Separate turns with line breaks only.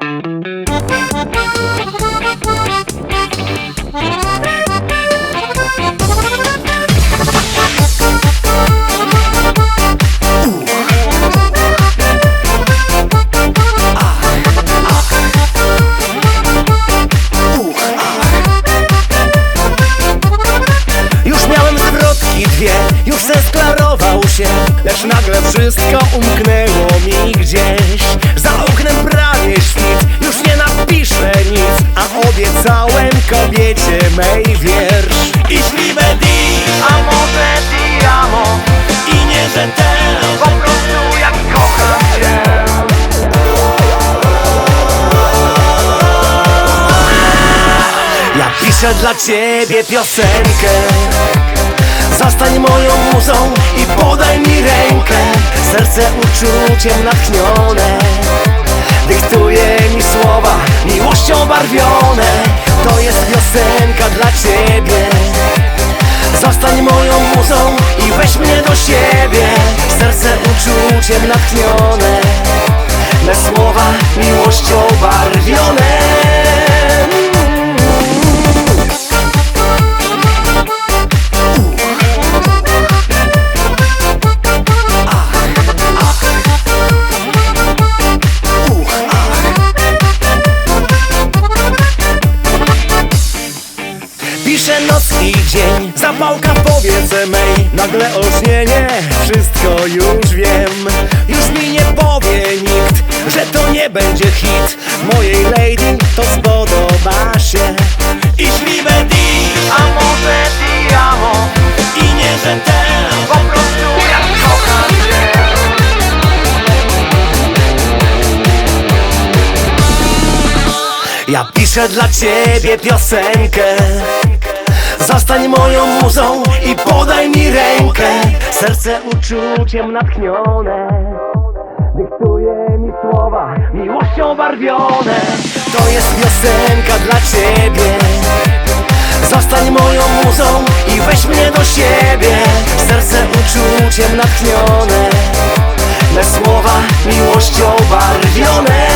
Już już zesklarował się Lecz nagle wszystko umknęło mi gdzieś kobiecie mej wiersz. I liebe di, a może ti amo. I nie, że ten, po prostu jak kocham cię. Ja piszę dla ciebie piosenkę. Zostań moją muzą i podaj mi rękę. Serce uczuciem natchnione. Dyktuje mi słowa miłością barwione piosenka dla ciebie. Zostań moją muzą i weź mnie do siebie. Serce uczuciem natchnione. Me słowa miłością noc i dzień, zapałka w powiece mej. Nagle olśnienie, wszystko już wiem. Już mi nie powie nikt, że to nie będzie hit. Mojej lady to spodoba się. Ich liebe dich, a może ti amo I nie, że ten, po prostu jak kocham cię Ja piszę dla ciebie piosenkę Zostań moją muzą i podaj mi rękę. Serce uczuciem natchnione Dyktuje mi słowa miłością barwione. To jest piosenka dla ciebie. Zostań moją muzą i weź mnie do siebie. Serce uczuciem natchnione Me słowa miłością barwione